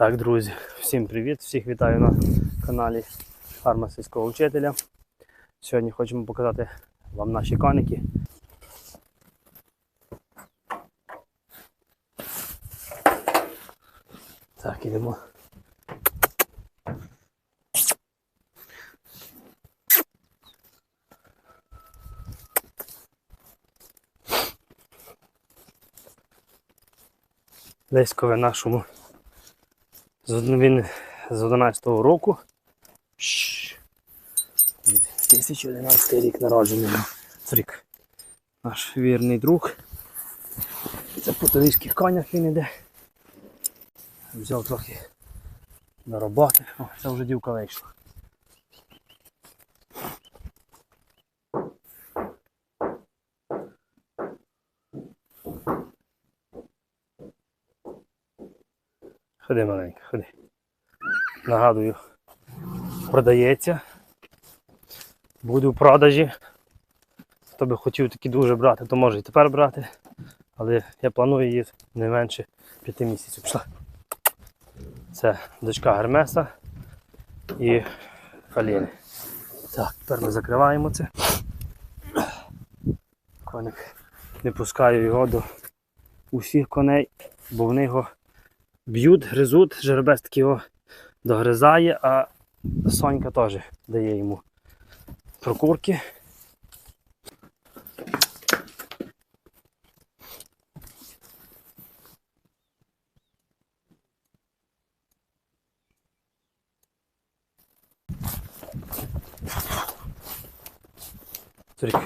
Так, друзі, всім привіт! Всіх вітаю на каналі Фарма сільського вчителя. Сьогодні хочемо показати вам наші коники. Так, ідемо. Десь коли нашому він з 11-го року. 2011 рік народження. Рік. Наш вірний друг. Це по турійських конях він іде. Взяв трохи на роботи. О, це вже дівка вийшла. Ходи маленька, ходи. Нагадую, продається. Буде в продажі. Хто би хотів такі дуже брати, то може і тепер брати. Але я планую її не менше 5 місяців. Пішла. Це дочка Гермеса і Аліни. Так, тепер ми закриваємо це. Коник. Не пускаю його до усіх коней, бо в нього б'ють, гризуть, жеребець таки його догризає, а Сонька теж дає йому прокурки. Смотри.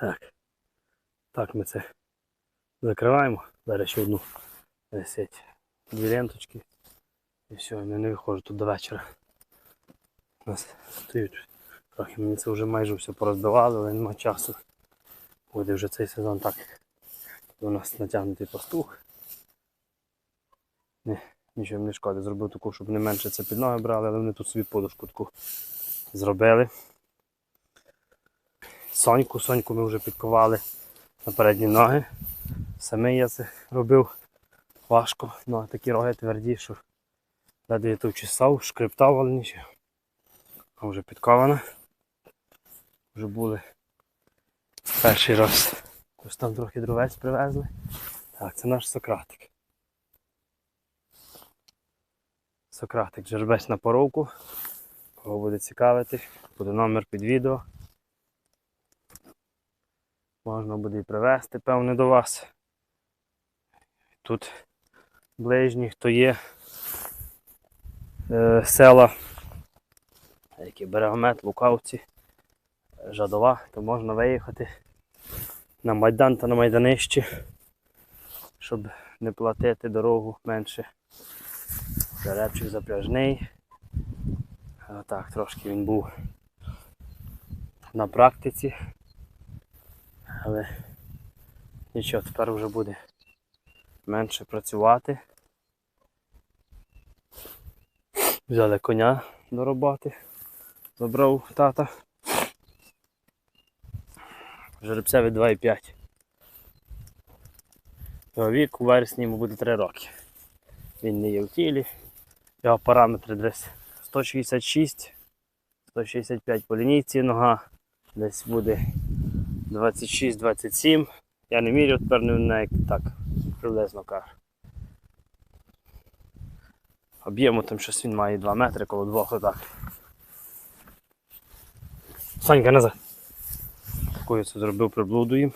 Так. Так ми це закриваємо. Зараз ще одну висить. Дві ленточки. І все, я не виходжу тут до вечора. У нас стоють. Трохи мені це вже майже все порозбивали, але нема часу. Буде вже цей сезон так. У нас натягнутий пастух. Не, нічого не шкода. Зробив таку, щоб не менше це під ноги брали, але вони тут собі подушку таку зробили. Соньку, соньку ми вже підковали на передні ноги. Саме я це робив важко, ну а такі роги тверді, що я тут чесав, шкриптав, але. А вже підкована. Вже були перший раз. Ось там трохи дровець привезли. Так, це наш Сократик. Сократик, жеребець на поровку. Кого буде цікавити, буде номер під відео. Можна буде і привезти, певне, до вас. Тут ближні, хто є е, села, які берегомет, Лукавці, Жадова, то можна виїхати на Майдан та на Майданище, щоб не платити дорогу менше. Жеребчик запряжний. А так, трошки він був на практиці. Але нічого, тепер вже буде менше працювати. Взяли коня до роботи, забрав тата. Жеребцеві 2,5. Його вік у вересні йому буде 3 роки. Він не є в тілі. Його параметри десь 166, 165 по лінійці нога, десь буде 26-27. Я не міряв, тепер не не так приблизно кажу. Об'єму там щось він має 2 метри коло двох отак. Санька назад. Таку це зробив приблуду їм.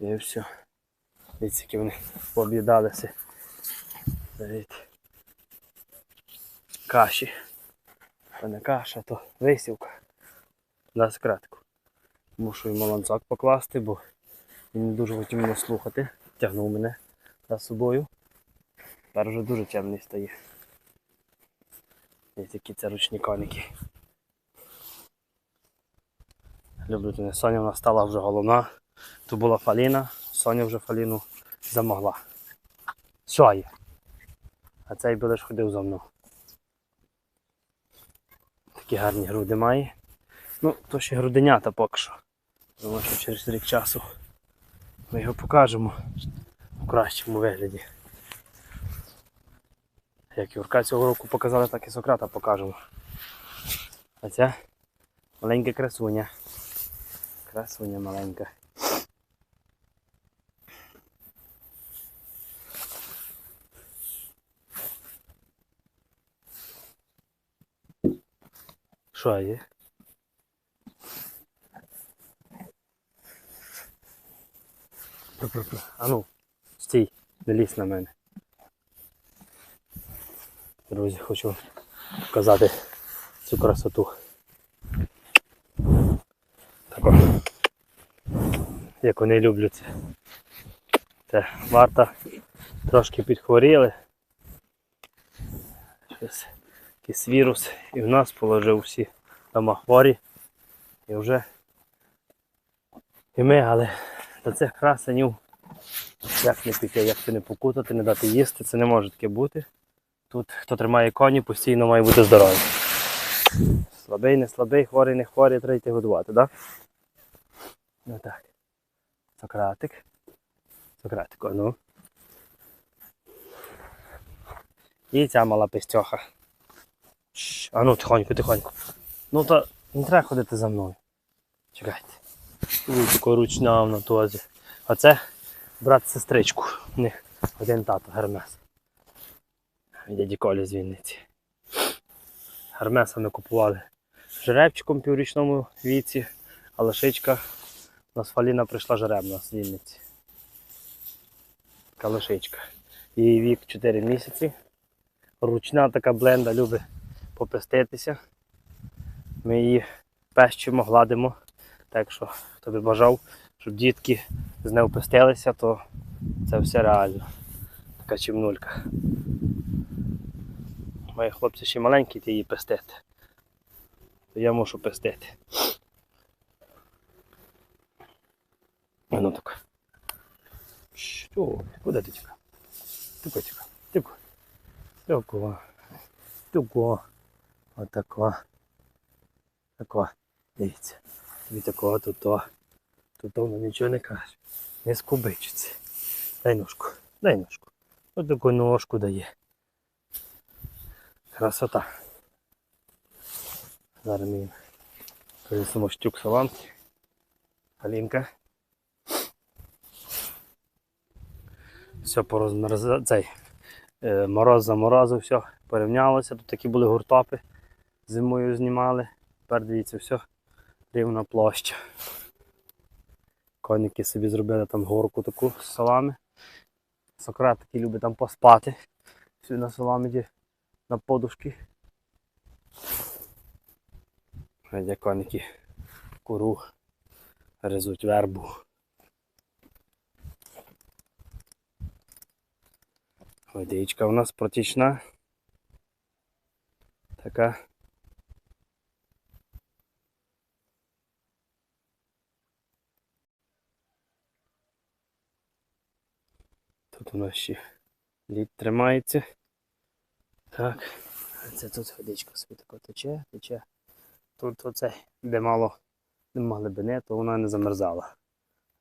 І все. Дивіться, які вони пооб'їдалися. Каші. То не каша, то висівка. На секретку. Мушу йому ланцак покласти, бо він не дуже хотів мене слухати. Тягнув мене за собою. Тепер вже дуже темний стає. Ось які це ручні коники. Люблю мене. Соня в нас стала вже головна. Тут була Фаліна, Соня вже Фаліну замогла. Що є? А цей лиш ходив за мною. Такі гарні груди має. Ну, то ще груденята поки що. Думаю, що через рік часу ми його покажемо в кращому вигляді. Як Юрка цього року показали, так і Сократа покажемо. А ця маленька красуня. Красуня маленька. Що є? Пр-пр-пр. А ну, стій, не лізь на мене. Друзі, хочу показати цю красоту. Тако. Як вони люблять. Це варта трошки підхворіли. Щось якийсь вірус і в нас положив всі дома хворі. І вже і ми, але до цих красенів як не піти, як це не покутати, не дати їсти, це не може таке бути. Тут хто тримає коні, постійно має бути здоровий. Слабий, не слабий, хворий, не хворий, треба йти годувати, так? Ну так. Сократик. Сократик, а ну. І ця мала пестьоха. А ну, тихонько, тихонько. Ну то не треба ходити за мною. Чекайте. Така ручна в натозі. А це брат сестричку. У них один тато Гермес. Дяді Колі з Вінниці. Гермеса ми купували жеребчиком піврічному віці, а лошичка у нас Фаліна прийшла жеребна з Вінниці. Така лошичка. Її вік 4 місяці. Ручна така бленда, любить попеститися. Ми її пещимо, гладимо. Так що, хто би бажав, щоб дітки з нею пестилися, то це все реально. Така чимнулька. Мої хлопці ще маленькі, ти її пестити. То я мушу пестити. А ну так. Що? Куди ти тікав? Тихо, тихо, тихо. Тихо. Тихо. Отако. Тако. Дивіться. Тобі такого тут то. Тут воно нічого не каже. Не скубичиться. Дай ножку. Дай ножку. Ось таку ножку дає. Красота. Зараз ми принесемо штук саламки. Алінка. Все порозмерза. Цей мороз заморозив, все, порівнялося. Тут такі були гуртопи. Зимою знімали. Тепер дивіться, все рівна площа. Коники собі зробили там горку таку з салами. Сократ такий любить там поспати. Всі на саламі на подушки. Де коники куру гризуть вербу. Водичка у нас протічна. Така. Тут у нас ще лід тримається. Так. Це тут водичка собі така тече, тече. Тут оце, де мало де глибини, то вона не замерзала.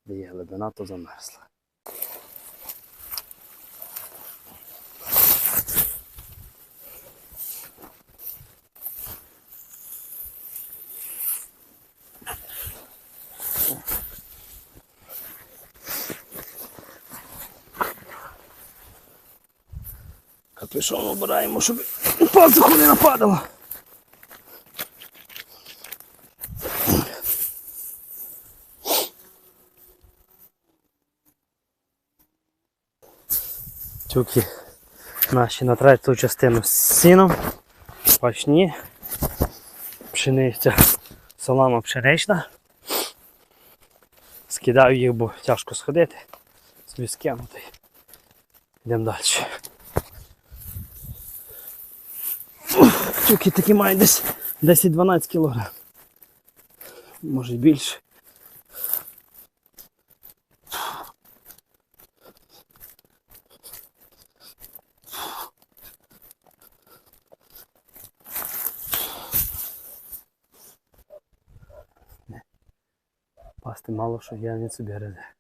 Де є глибина, то замерзла. Капюшон обираємо, щоб пасуху не нападало. Тюки наші на третю частину з сіном, пашні, пшениця, солома пшенична. Скидаю їх, бо тяжко сходити, собі скинути. Йдемо далі. Тюки такі мають десь 10-12 кг. може й більше. Пасти мало що я не собі резе.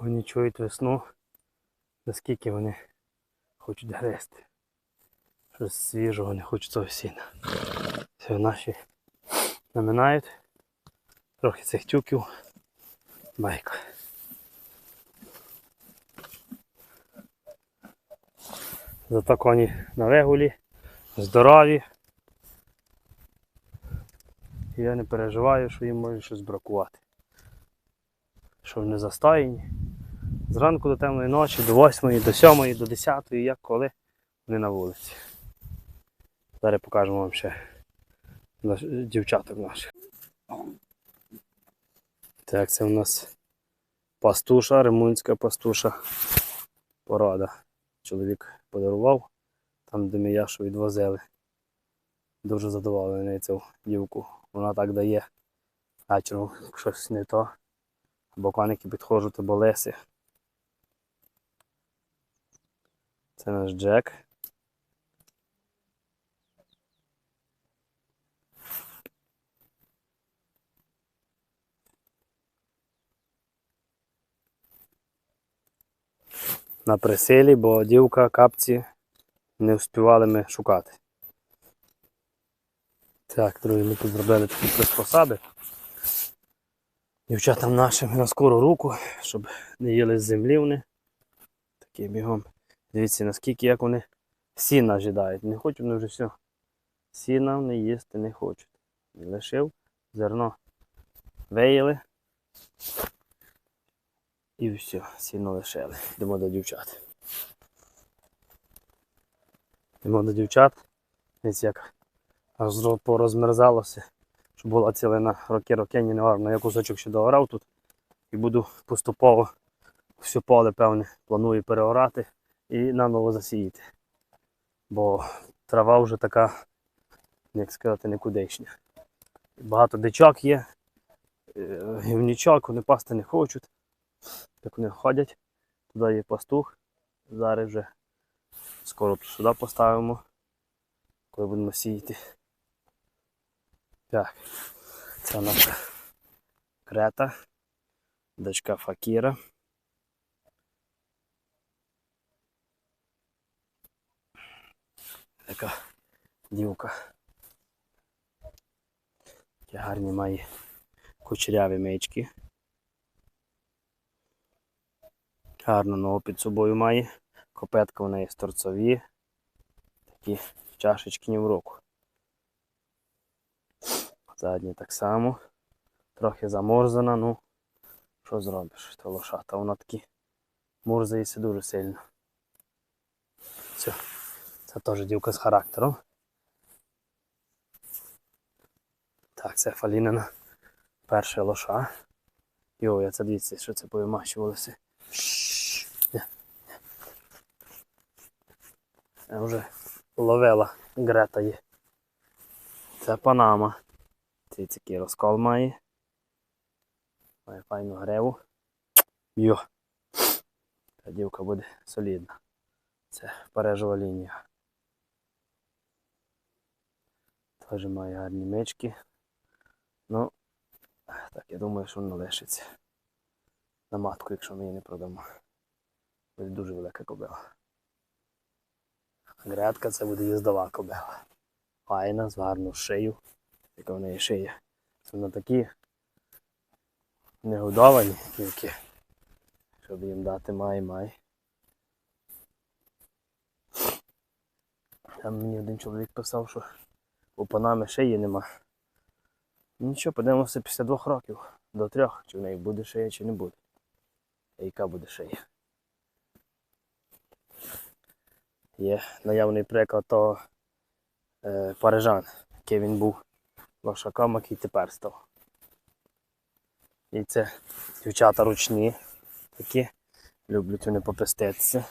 Не чують весну, наскільки вони хочуть грести. Щось свіжого не хочуть зовсім. Все наші наминають. Трохи цих тюків. Байка. Зато коні на вигулі, здорові. І я не переживаю, що їм може щось бракувати що вони застоєні. Зранку до темної ночі, до 8, до 7, до 10, як коли вони на вулиці. Зараз покажемо вам ще наш- дівчаток наших. Так, це у нас пастуша, ремунська пастуша порода. Чоловік подарував, там де ми яшу відвозили. Дуже задоволений цю дівку. Вона так дає вечором щось не то. Бо коники підходжу, то болеси. Це наш Джек. На присилі, бо дівка капці не встигали ми шукати. Так, друзі, ми тут зробили такі приспособи. Дівчатам нашим на скору руку, щоб не їли з землі вони. Такі бігом. Дивіться, наскільки як вони сіна жидають. Не хочуть вони вже все. Сіна вони їсти не хочуть. Лишив зерно. Виїли. І все, сіно лишили. Йдемо до дівчат. Йдемо до дівчат. Дивіться, як порозмерзалося щоб була цілина роки роки не гарно. Я кусочок ще доорав тут і буду поступово все поле, певне, планую переорати і наново засіяти. Бо трава вже така, як сказати, никудишня. Багато дичок є, е, гівнічок, вони пасти не хочуть. Так вони ходять. Туди є пастух. Зараз вже скоро сюди поставимо, коли будемо сіяти. Так, це наша крета, дочка Факіра. Така дівка. Такі гарні має кучеряві мечки. Гарно ногу під собою має. Копетка в неї торцові. Такі чашечки ні в руку. Задня так само. Трохи заморзана, ну що зробиш, то лошата, вона таки мурзається дуже сильно. Все. Це теж дівка з характером. Так, це Фалінина перша лоша. Йо, я це дивіться, що це повимащувалося. Я вже ловила Грета є. Це Панама. Цей такий розкол має. Має файну гриву. Йо. Та дівка буде солідна. Це парежова лінія. Теж має гарні мечки. Ну, так, я думаю, що воно лишиться. На матку, якщо ми її не продамо. Буде дуже велика кобила. Грядка це буде їздова кобила. Файна, з гарну шию. Яка в неї шия. Це на такі негодовані тільки. Щоб їм дати май-май. Там мені один чоловік писав, що у панами шиї нема. Ну Нічого, подивимося після двох років до трьох, чи в неї буде шия, чи не буде. А яка буде шия. Є наявний приклад того е, парижан, який він був лошаком, який тепер став. І це дівчата ручні, такі люблять вони попеститися.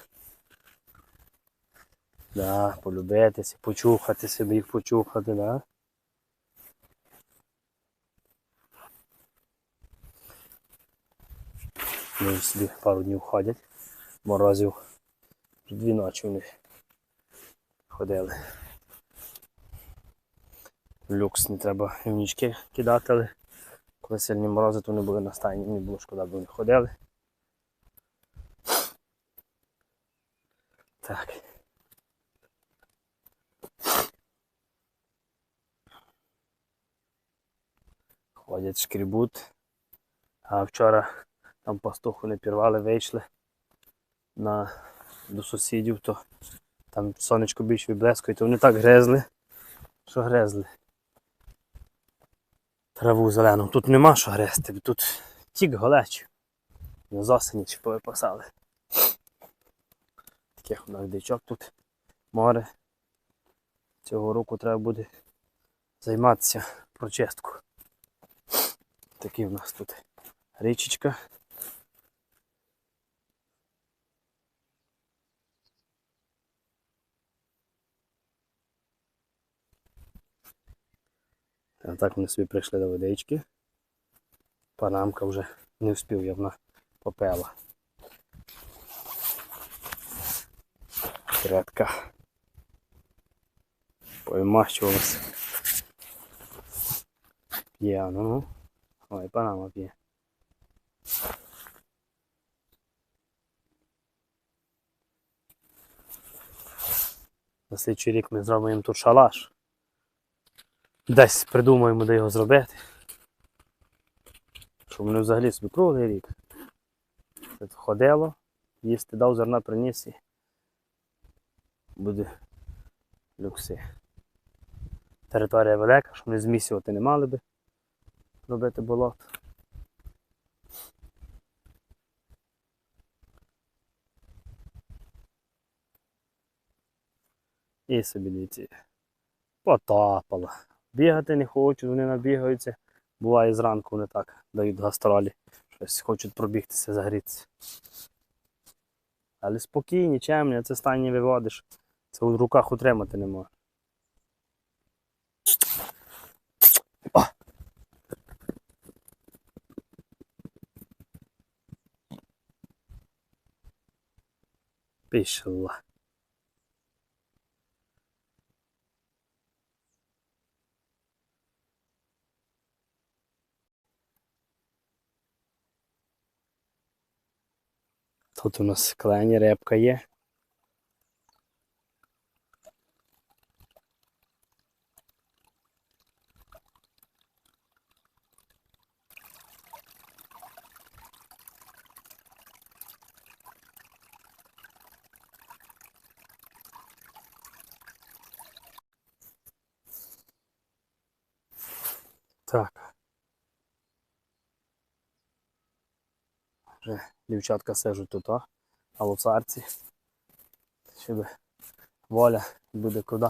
Да, полюбитися, почухати собі їх почухати, да. Вони собі пару днів ходять. Морозів. Дві ночі вони ходили. Люкс не треба в нічки кидати, але коли сильні морози, то вони були на стайні, мені було шкода, бо вони ходили. Так. Ходять, шкрібут. А вчора там пастуху не пірвали, вийшли на, до сусідів, то там сонечко більш виблескує, то вони так грезли, що грезли. Траву зелену. Тут нема що грести, тут тік голеч. З осені чи повипасали. Таких у нас дичок тут море. Цього року треба буде займатися прочистку. Такий у нас тут річечка. А так вони собі прийшли до водички. Панамка вже не встиг, як вона попела. Кретка. Поймащувалася. П'є, ну ну. Ой, панама п'є. На слідчий рік ми зробимо їм тут шалаш. Десь придумаємо, де його зробити. Щоб вони взагалі собі круглий рік. Ходило, їсти дав зерна приніс і буде люкси. Територія велика, щоб не змісювати не мали би робити болото. І собі дивіться. Потапало. Бігати не хочуть, вони набігаються. Буває зранку вони так дають гастролі. Щось хочуть пробігтися, загрітися. Але спокійні, чемні, це стані виводиш. Це в руках утримати не можна. Пішла. Тут у нас клені репка є. Так. Вже дівчатка сижуть тут, а? а в царці. Щоб воля буде куди.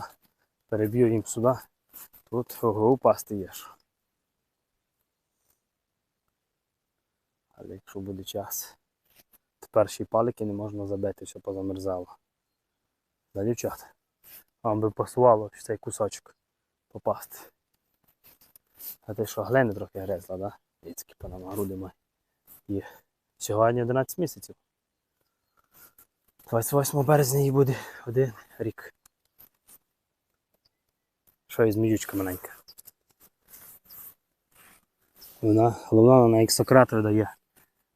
Переб'ю їм сюди. Тут упасти є. Але якщо буде час. Тепер ще палики не можна забити, що позамерзало. Да, дівчата? Вам би пасувало в цей кусочок попасти. А ти що, глини трохи гризла, да? Дітські панама груди має. І сьогодні 11 місяців. 28 березня їй буде один рік. Що і зміючка маленька. Вона, головна, вона як Сократ видає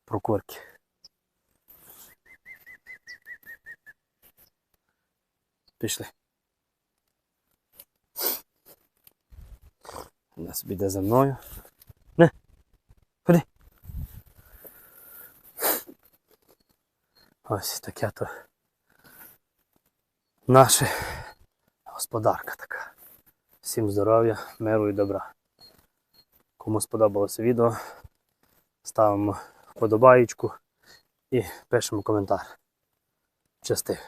прокорки. Пішли. Вона собі йде за мною. Не. Ходи. Ось таке то наша господарка така. Всім здоров'я, миру і добра. Кому сподобалося відео, ставимо вподобаєчку і пишемо коментар. Части.